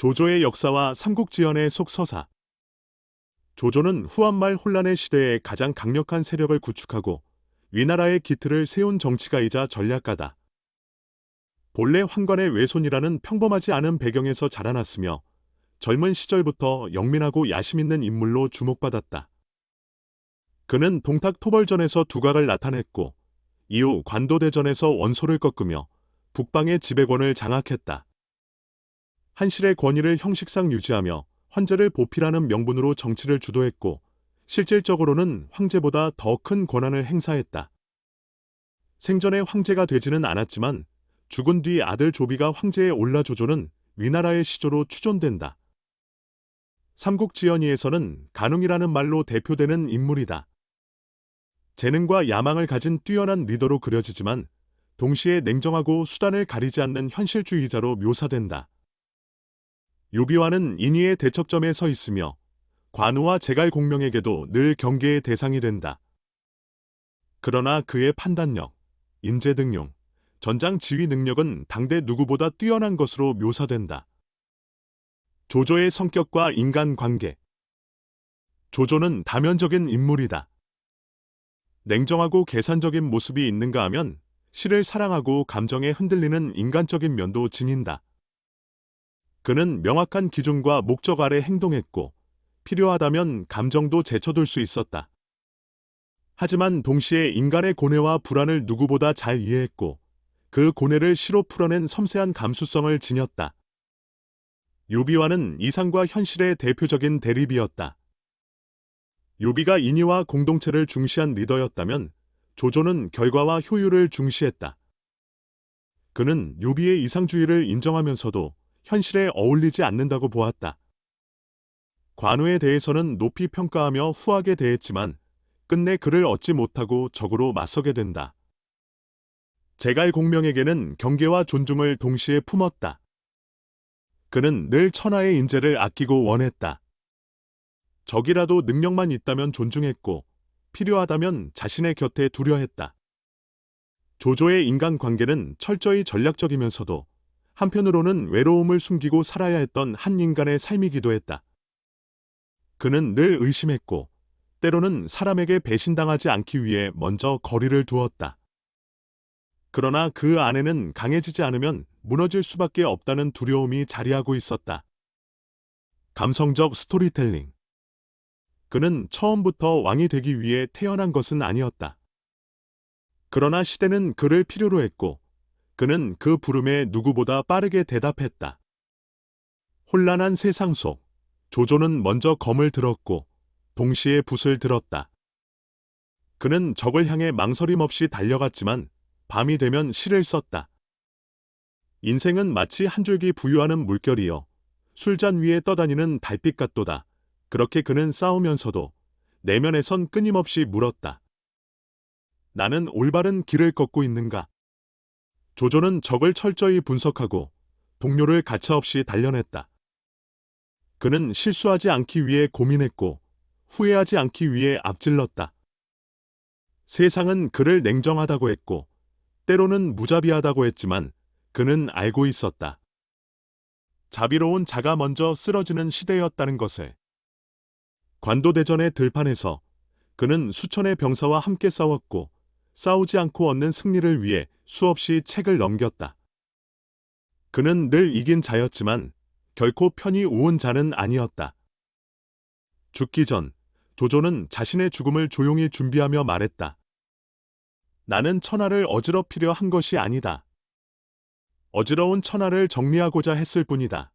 조조의 역사와 삼국지연의 속서사. 조조는 후한말 혼란의 시대에 가장 강력한 세력을 구축하고 위나라의 기틀을 세운 정치가이자 전략가다. 본래 황관의 외손이라는 평범하지 않은 배경에서 자라났으며 젊은 시절부터 영민하고 야심 있는 인물로 주목받았다. 그는 동탁 토벌전에서 두각을 나타냈고 이후 관도대전에서 원소를 꺾으며 북방의 지배권을 장악했다. 한실의 권위를 형식상 유지하며 황제를 보필하는 명분으로 정치를 주도했고 실질적으로는 황제보다 더 큰 권한을 행사했다. 생전에 황제가 되지는 않았지만 죽은 뒤 아들 조비가 황제에 올라 조조는 위나라의 시조로 추존된다. 삼국지연의에서는 간웅이라는 말로 대표되는 인물이다. 재능과 야망을 가진 뛰어난 리더로 그려지지만 동시에 냉정하고 수단을 가리지 않는 현실주의자로 묘사된다. 유비와는 인위의 대척점에 서 있으며 관우와 제갈 공명에게도 늘 경계의 대상이 된다. 그러나 그의 판단력, 인재 등용, 전장 지휘 능력은 당대 누구보다 뛰어난 것으로 묘사된다. 조조의 성격과 인간 관계 조조는 다면적인 인물이다. 냉정하고 계산적인 모습이 있는가 하면 시를 사랑하고 감정에 흔들리는 인간적인 면도 지닌다. 그는 명확한 기준과 목적 아래 행동했고 필요하다면 감정도 제쳐둘 수 있었다. 하지만 동시에 인간의 고뇌와 불안을 누구보다 잘 이해했고 그 고뇌를 시로 풀어낸 섬세한 감수성을 지녔다. 유비와는 이상과 현실의 대표적인 대립이었다. 유비가 인의와 공동체를 중시한 리더였다면 조조는 결과와 효율을 중시했다. 그는 유비의 이상주의를 인정하면서도 현실에 어울리지 않는다고 보았다. 관우에 대해서는 높이 평가하며 후하게 대했지만 끝내 그를 얻지 못하고 적으로 맞서게 된다. 제갈 공명에게는 경계와 존중을 동시에 품었다. 그는 늘 천하의 인재를 아끼고 원했다. 적이라도 능력만 있다면 존중했고 필요하다면 자신의 곁에 두려 했다. 조조의 인간관계는 철저히 전략적이면서도 한편으로는 외로움을 숨기고 살아야 했던 한 인간의 삶이기도 했다. 그는 늘 의심했고 때로는 사람에게 배신당하지 않기 위해 먼저 거리를 두었다. 그러나 그 안에는 강해지지 않으면 무너질 수밖에 없다는 두려움이 자리하고 있었다. 감성적 스토리텔링. 그는 처음부터 왕이 되기 위해 태어난 것은 아니었다. 그러나 시대는 그를 필요로 했고 그는 그 부름에 누구보다 빠르게 대답했다. 혼란한 세상 속 조조는 먼저 검을 들었고 동시에 붓을 들었다. 그는 적을 향해 망설임 없이 달려갔지만 밤이 되면 시를 썼다. 인생은 마치 한 줄기 부유하는 물결이여 술잔 위에 떠다니는 달빛 같도다. 그렇게 그는 싸우면서도 내면에선 끊임없이 물었다. 나는 올바른 길을 걷고 있는가? 조조는 적을 철저히 분석하고 동료를 가차없이 단련했다. 그는 실수하지 않기 위해 고민했고 후회하지 않기 위해 앞질렀다. 세상은 그를 냉정하다고 했고 때로는 무자비하다고 했지만 그는 알고 있었다. 자비로운 자가 먼저 쓰러지는 시대였다는 것을. 관도대전의 들판에서 그는 수천의 병사와 함께 싸웠고 싸우지 않고 얻는 승리를 위해 수없이 책을 넘겼다. 그는 늘 이긴 자였지만 결코 편히 우은 자는 아니었다. 죽기 전 조조는 자신의 죽음을 조용히 준비하며 말했다. 나는 천하를 어지럽히려 한 것이 아니다. 어지러운 천하를 정리하고자 했을 뿐이다.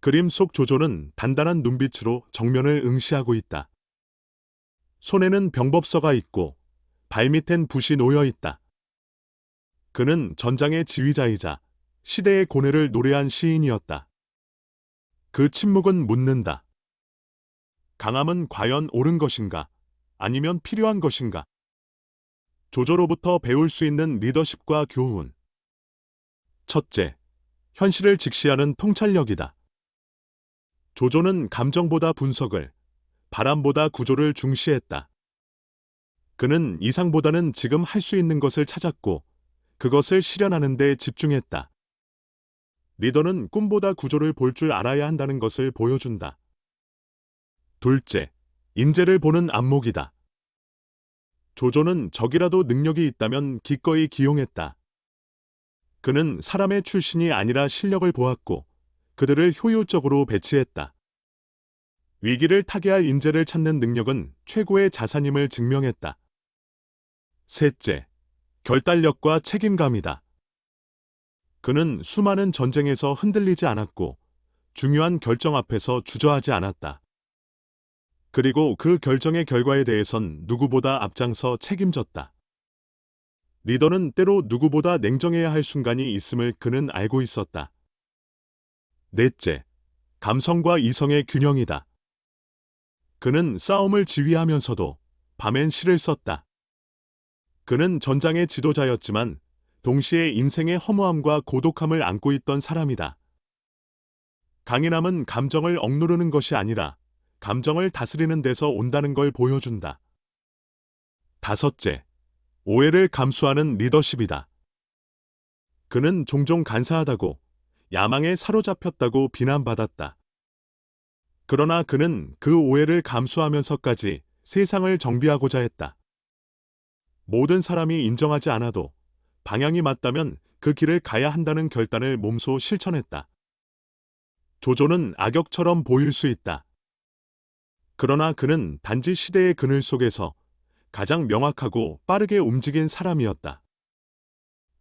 그림 속 조조는 단단한 눈빛으로 정면을 응시하고 있다. 손에는 병법서가 있고 발밑엔 붓이 놓여 있다. 그는 전장의 지휘자이자 시대의 고뇌를 노래한 시인이었다. 그 침묵은 묻는다. 강함은 과연 옳은 것인가? 아니면 필요한 것인가? 조조로부터 배울 수 있는 리더십과 교훈. 첫째, 현실을 직시하는 통찰력이다. 조조는 감정보다 분석을, 바람보다 구조를 중시했다. 그는 이상보다는 지금 할 수 있는 것을 찾았고, 그것을 실현하는 데 집중했다. 리더는 꿈보다 구조를 볼 줄 알아야 한다는 것을 보여준다. 둘째, 인재를 보는 안목이다. 조조는 적이라도 능력이 있다면 기꺼이 기용했다. 그는 사람의 출신이 아니라 실력을 보았고 그들을 효율적으로 배치했다. 위기를 타개할 인재를 찾는 능력은 최고의 자산임을 증명했다. 셋째, 결단력과 책임감이다. 그는 수많은 전쟁에서 흔들리지 않았고 중요한 결정 앞에서 주저하지 않았다. 그리고 그 결정의 결과에 대해선 누구보다 앞장서 책임졌다. 리더는 때로 누구보다 냉정해야 할 순간이 있음을 그는 알고 있었다. 넷째, 감성과 이성의 균형이다. 그는 싸움을 지휘하면서도 밤엔 시를 썼다. 그는 전장의 지도자였지만 동시에 인생의 허무함과 고독함을 안고 있던 사람이다. 강인함은 감정을 억누르는 것이 아니라 감정을 다스리는 데서 온다는 걸 보여준다. 다섯째, 오해를 감수하는 리더십이다. 그는 종종 간사하다고 야망에 사로잡혔다고 비난받았다. 그러나 그는 그 오해를 감수하면서까지 세상을 정비하고자 했다. 모든 사람이 인정하지 않아도 방향이 맞다면 그 길을 가야 한다는 결단을 몸소 실천했다. 조조는 악역처럼 보일 수 있다. 그러나 그는 단지 시대의 그늘 속에서 가장 명확하고 빠르게 움직인 사람이었다.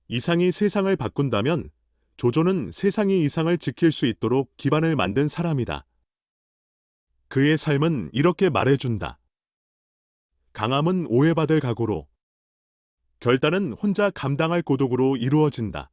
이상이 세상을 바꾼다면 조조는 세상이 이상을 지킬 수 있도록 기반을 만든 사람이다. 그의 삶은 이렇게 말해준다. 강함은 오해받을 각오로, 결단은 혼자 감당할 고독으로 이루어진다.